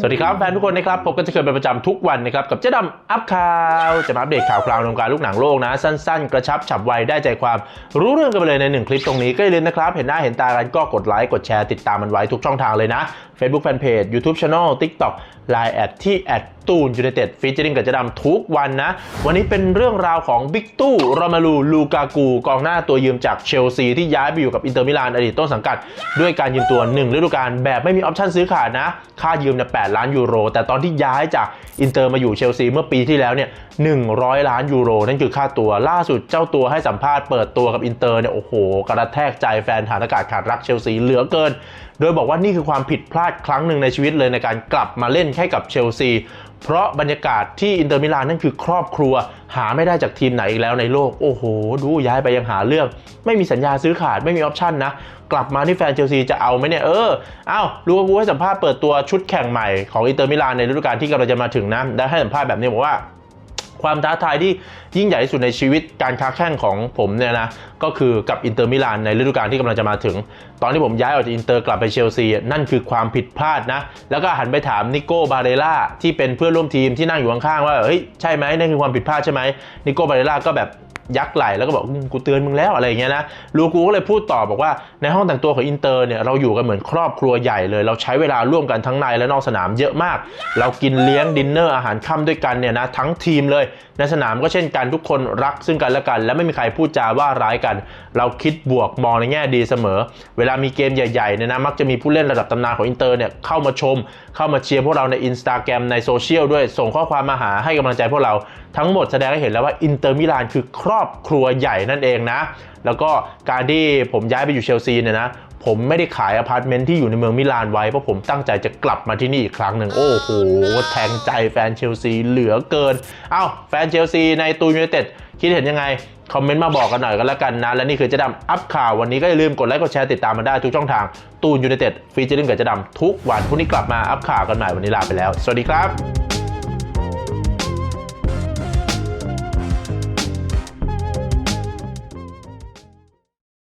สวัสดีครับแฟนทุกคนนะครับผมก็จะเคยเป็นประจำทุกวันนะครับกับเจ๊ดำอัพข่าวจะมาอัปเดตข่าวคราวในวงการลูกหนังโลกนะ สั้นๆ กระชับฉับไวได้ใจความรู้เรื่องกันไปเลยในหนึ่งคลิปตรงนี้ก็อย่าลืมนะครับ เห็นหน้าเห็นตากันก็กดไลค์กดแชร์ติดตามมันไว้ทุกช่องทางเลยนะ Facebook Fanpage YouTube Channel TikTok Line แอดที่แอดตูนยู n นเต็ดฟีเจอริงกับเจ๊ดำทุกวันนะ วันนี้เป็นเรื่องราวของบิ๊กตู้รามาลูลูกากู กองหน้าตัวยืมจากเชลซีที่ย้ายไปอยู่กับอินเตอร์มิลานอดีตต้นสังกัด ด้วยการยืมตัว1ฤดูกาลแบบไม่มีออปชั่นซื้อขาดนะ ค่ายืมเนี่ย8 ล้านยูโร แต่ตอนที่ย้ายจากอินเตอร์มาอยู่เชลซีเมื่อปีที่แล้วเนี่ย100 ล้านยูโร นั่นคือค่าตัวล่าสุดเจ้าตัวให้สัมภาษณ์เปิดตัวกับอินเตอร์เนี่ยโอ้โห กระแทกใจแฟนฐานอากาศขาดรักเชลซีเหลือเกิน โดยบอกว่านี่คือความผิดพลาดครั้งหนึ่งในชีวิตเลยในการกลับมาเล่นให้กับเชลซี เพราะบรรยากาศที่อินเตอร์มิลานนั่นคือครอบครัว หาไม่ได้จากทีมไหนอีกแล้วในโลก โอ้โห ดูย้ายไปยังหาเรื่อง ไม่มีสัญญาซื้อขาดไม่มีออปชั่นนะ กลับมาที่แฟนเชลซีจะเอาไหมเนี่ย เออ เอ้าลูกากูให้สัมภาษณ์เปิดตัวชุดแข่งใหม่ของอินเตอร์มิลานในฤดูกาลที่กำลังจะมาถึงนะได้ให้สัมภาษณ์แบบนี้บอกว่า ความท้าทายที่ยิ่งใหญ่ที่สุดในชีวิตการค้าแข่งของผมเนี่ยนะ ก็คือกับอินเตอร์มิลานในฤดูกาลที่กำลังจะมาถึง ตอนที่ผมย้ายออกจากอินเตอร์กลับไปเชลซี นั่นคือความผิดพลาดนะ แล้วก็หันไปถามนิโก้บาเรล่าที่เป็นเพื่อนร่วมทีมที่นั่งอยู่ข้างๆว่า เฮ้ย ใช่ไหมนั่นคือความผิดพลาดใช่ไหมนิโก้บาเรล่าก็แบบ ยักไหลแล้วก็บอกกูเตือนมึงแล้วอะไรเงี้ยนะลูกูก็เลยพูดต่อบอกว่าในห้องแต่งตัวของอินเตอร์เนี่ยเราอยู่กันเหมือนครอบครัวใหญ่เลย เราใช้เวลาร่วมกันทั้งในและนอกสนามเยอะมาก เรากินเลี้ยงดินเนอร์อาหารค่ำด้วยกันเนี่ยนะทั้งทีมเลย ในสนามก็เช่นกันทุกคนรักซึ่งกันและกัน และไม่มีใครพูดจาว่าร้ายกัน เราคิดบวกมองในแง่ดีเสมอ เวลามีเกมใหญ่ๆเนี่ยนะมักจะมีผู้เล่นระดับตำนานของอินเตอร์เนี่ยเข้ามาชม เข้ามาเชียร์พวกเราในอินสตาแกรมในโซเชียลด้วยส่งข้อความมาหาให้กำลังใจพวกเรา ทั้งหมดแสดงให้เห็นแล้วว่าอินเตอร์มิลานคือครอบครัวใหญ่นั่นเองนะ แล้วก็การที่ผมย้ายไปอยู่เชลซีเนี่ยนะผมไม่ได้ขายอพาร์ตเมนต์ที่อยู่ในเมืองมิลานไว้ เพราะผมตั้งใจจะกลับมาที่นี่อีกครั้งหนึ่งโอ้โห แทงใจแฟนเชลซีเหลือเกิน เอ้า แฟนเชลซีในตูนยูไนเต็ดคิดเห็นยังไง คอมเมนต์มาบอกกันหน่อยกันแล้วกันนะ และนี่คือเจะดำอัพข่าววันนี้ก็อย่าลืมกดไลค์กดแชร์ติดตามมาได้ทุกช่องทาง ตูนยูไนเต็ดฟีเจอริ่งกับเจะดำทุกวันพรุ่งนี้กลับมาอัพข่าวกันใหม่วันนี้ลาไปแล้ว สวัสดีครับ